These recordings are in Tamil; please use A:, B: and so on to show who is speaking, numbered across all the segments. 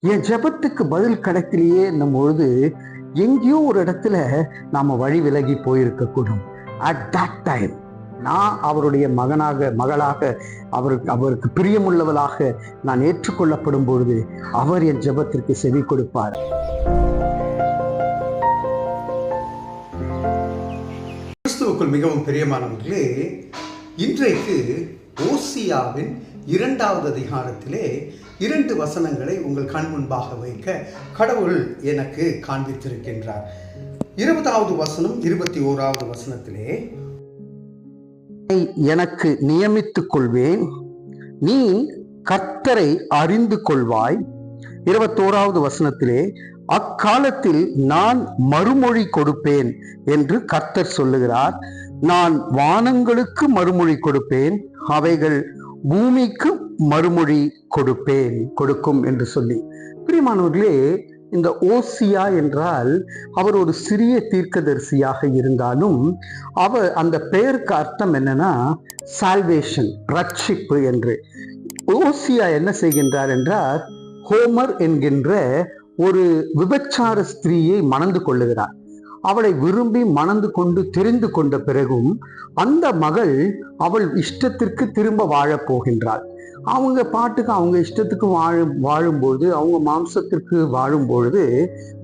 A: என் ஜெபத்துக்கு பதில் கிடைக்கலையே என்னும் பொழுது எங்கேயோ ஒரு இடத்துல நாம வழி விலகி போயிருக்கக்கூடும். அட் தட் டைம் நான் அவருடைய மகனாக மகளாக அவருக்கு அவருக்கு பிரியமுள்ளவளாக நான் ஏற்றுக்கொள்ளப்படும் பொழுது அவர் என் ஜெபத்திற்கு செவி கொடுப்பார்.
B: கிறிஸ்துவுக்குள் மிகவும் பிரியமானவர்களே இன்றைக்கு ஓசியாவின் இரண்டாவது அதிகாரத்திலே இரண்டு வசனங்களை உங்கள் கண் முன்பாக வைக்க கடவுள் எனக்கு காண்பித்திருக்கின்றார். இருபதாவது வசனம் இருபத்தி ஓராவது வசனத்திலே
A: எனக்கு நியமித்துக் கொள்வேன் நீ கர்த்தரை அறிந்து கொள்வாய். இருபத்தோராவது வசனத்திலே அக்காலத்தில் நான் மறுமொழி கொடுப்பேன் என்று கர்த்தர் சொல்லுகிறார். நான் வானங்களுக்கு மறுமொழி கொடுப்பேன் அவைகள் பூமிக்கு மறுமொழி கொடுப்பேன் கொடுக்கும் என்று சொல்லி. பிரியமானவர்களே இந்த ஓசியா என்றால் அவர் ஒரு சிறிய தீர்க்கதரிசியாக இருந்தாலும் அவர் அந்த பெயருக்கு அர்த்தம் என்னன்னா சால்வேஷன் ரட்சிப்பு என்று. ஓசியா என்ன செய்கின்றார் என்றால் ஹோமர் என்கின்ற ஒரு விபச்சார ஸ்திரீயை மணந்து கொள்ளுகிறார். அவளை விரும்பி மணந்து கொண்டு தெரிந்து கொண்ட பிறகும் அந்த மகள் அவள் இஷ்டத்திற்கு திரும்ப வாழப் போகின்றாள். அவங்க பாட்டுக்கு அவங்க இஷ்டத்துக்கு வாழும் வாழும்பொழுது அவங்க மாம்சத்திற்கு வாழும் பொழுது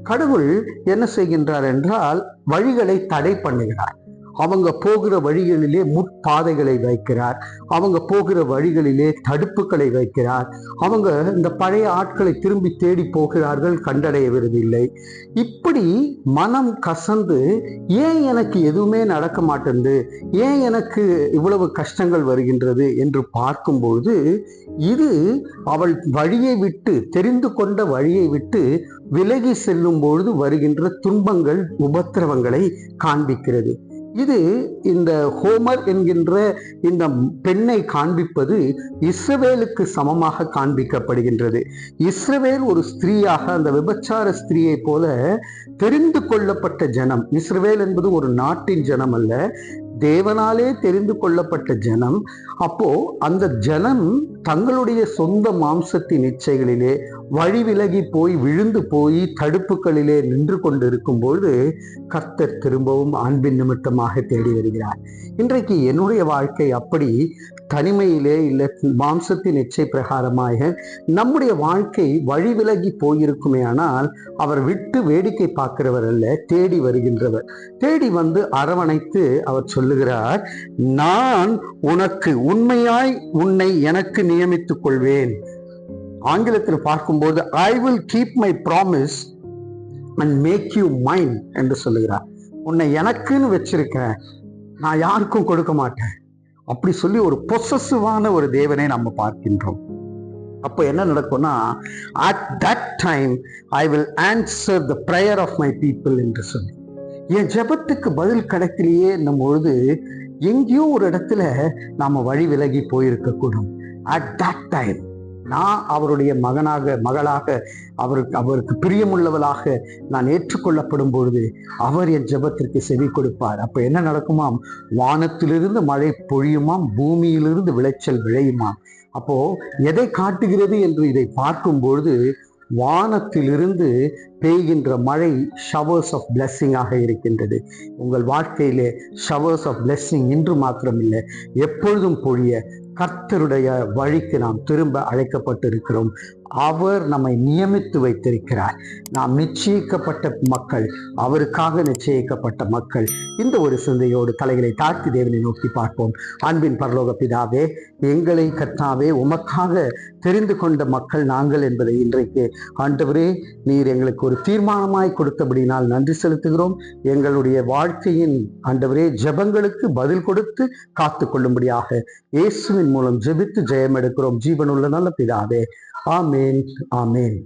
A: கடவுள் என்ன செய்கின்றார் என்றால் வழிகளை தடை பண்ணுகிறார். அவங்க போகிற வழிகளிலே முட்பாதைகளை வைக்கிறார். அவங்க போகிற வழிகளிலே தடுப்புகளை வைக்கிறார். அவங்க இந்த பழைய ஆட்களை திரும்பி தேடி போகிறார்கள் கண்டடையவில்லை இப்படி மனம் கசந்து ஏன் எனக்கு எதுவுமே நடக்க மாட்டேங்குது ஏன் எனக்கு இவ்வளவு கஷ்டங்கள் வருகின்றது என்று பார்க்கும்பொழுது இது அவள் வழியை விட்டு தெரிந்து கொண்ட வழியை விட்டு விலகி செல்லும் பொழுது வருகின்ற துன்பங்கள் உபத்திரவங்களை காண்பிக்கிறது. இது இந்த ஹோமர் என்கின்ற இந்த பெண்ணை காண்பிப்பது இஸ்ரவேலுக்கு சமமாக காண்பிக்கப்படுகின்றது. இஸ்ரவேல் ஒரு ஸ்திரீயாக அந்த விபச்சார ஸ்திரீயை போல தெரிந்து கொள்ளப்பட்ட ஜனம் இஸ்ரவேல் என்பது ஒரு நாட்டின் ஜனம் அல்ல தேவனாலே தெரிந்து கொள்ளப்பட்ட ஜனம். அப்போ அந்த ஜனம் தங்களுடைய சொந்த மாம்சத்தின் இச்சைகளிலே வழி விலகி போய் விழுந்து போய் தடுப்புகளிலே நின்று கொண்டிருக்கும் பொழுது கர்த்தர் திரும்பவும் அன்பின் நிமித்தமாக தேடி வருகிறார். இன்றைக்கு என்னுடைய வாழ்க்கை அப்படி தனிமையிலே இல்லை மாம்சத்தின் இச்சை பிரகாரமாக நம்முடைய வாழ்க்கை வழி விலகி போயிருக்குமே ஆனால் அவர் விட்டு வேடிக்கை பார்க்கிறவர் அல்ல தேடி வருகின்றவர். தேடி வந்து அரவணைத்து அவர் சொல்லுகிறார் நான் உனக்கு உண்மையாய் உன்னை எனக்கு நியமித்துக் கொள்வேன் ஆங்கிலத்தில் பார்க்கும்போது I will keep my promise and make you mind என்று சொல்லுகிறார். உன்னை எனக்குன்னு வச்சிருக்கேன் நான் யாருக்கும் கொடுக்க மாட்டேன். அப்படி சொல்லி ஒரு பொசசிவான ஒரு தேவனை நம்ம பார்க்கின்றோம். அப்போ என்ன நடக்கும்னா at that time I will answer the prayer of my people என்று சொல்லி. என் ஜபத்துக்கு பதில் கிடைக்கலையே என்னும் பொழுது எங்கேயோ ஒரு இடத்துல நாம் வழி விலகி போயிருக்கக்கூடும். அட் தட் டைம் நான் அவருடைய மகனாக மகளாக அவருக்கு அவருக்கு பிரியமுள்ளவளாக நான் ஏற்றுக்கொள்ளப்படும் பொழுது அவர் என் ஜெபத்திற்கு செவி கொடுப்பார். அப்ப என்ன நடக்குமாம்? வானத்திலிருந்து மழை பொழியுமாம் பூமியிலிருந்து விளைச்சல் விளையுமாம். அப்போ எதை காட்டுகிறது என்று இதை பார்க்கும் பொழுது வானத்திலிருந்து பெய்கின்ற மழை ஷவர்ஸ் ஆஃப் பிளெஸ்ஸிங்காக இருக்கின்றது. உங்கள் வாழ்க்கையிலே ஷவர்ஸ் ஆஃப் பிளெஸ்ஸிங் இன்று மாத்திரமில்லை எப்பொழுதும் பொழிய கர்த்தருடைய வழிக்கு நாம் திரும்ப அழைக்கப்பட்டிருக்கிறோம். அவர் நம்மை நியமித்து வைத்திருக்கிறார். நாம் நிச்சயிக்கப்பட்ட மக்கள் அவருக்காக நிச்சயிக்கப்பட்ட மக்கள். இந்த ஒரு சிந்தையோடு தலைகளை தாழ்த்தி தேவனை நோக்கி பார்ப்போம். அன்பின் பரலோக பிதாவே எங்களை கர்த்தாவே உமக்காக தெரிந்து கொண்ட மக்கள் நாங்கள் என்பதை இன்றைக்கு ஆண்டவரே நீர் எங்களுக்கு ஒரு ஒரு தீர்மானமாய் கொடுத்தபடினால் நன்றி செலுத்துகிறோம். எங்களுடைய வாழ்க்கையின் ஆண்டவரே ஜெபங்களுக்கு பதில் கொடுத்து காத்து கொள்ளும்படியாக இயேசுவின் மூலம் ஜெபித்து ஜெயம் எடுக்கிறோம் ஜீவனுள்ள நல்ல பிதாவே. ஆமேன் ஆமேன்.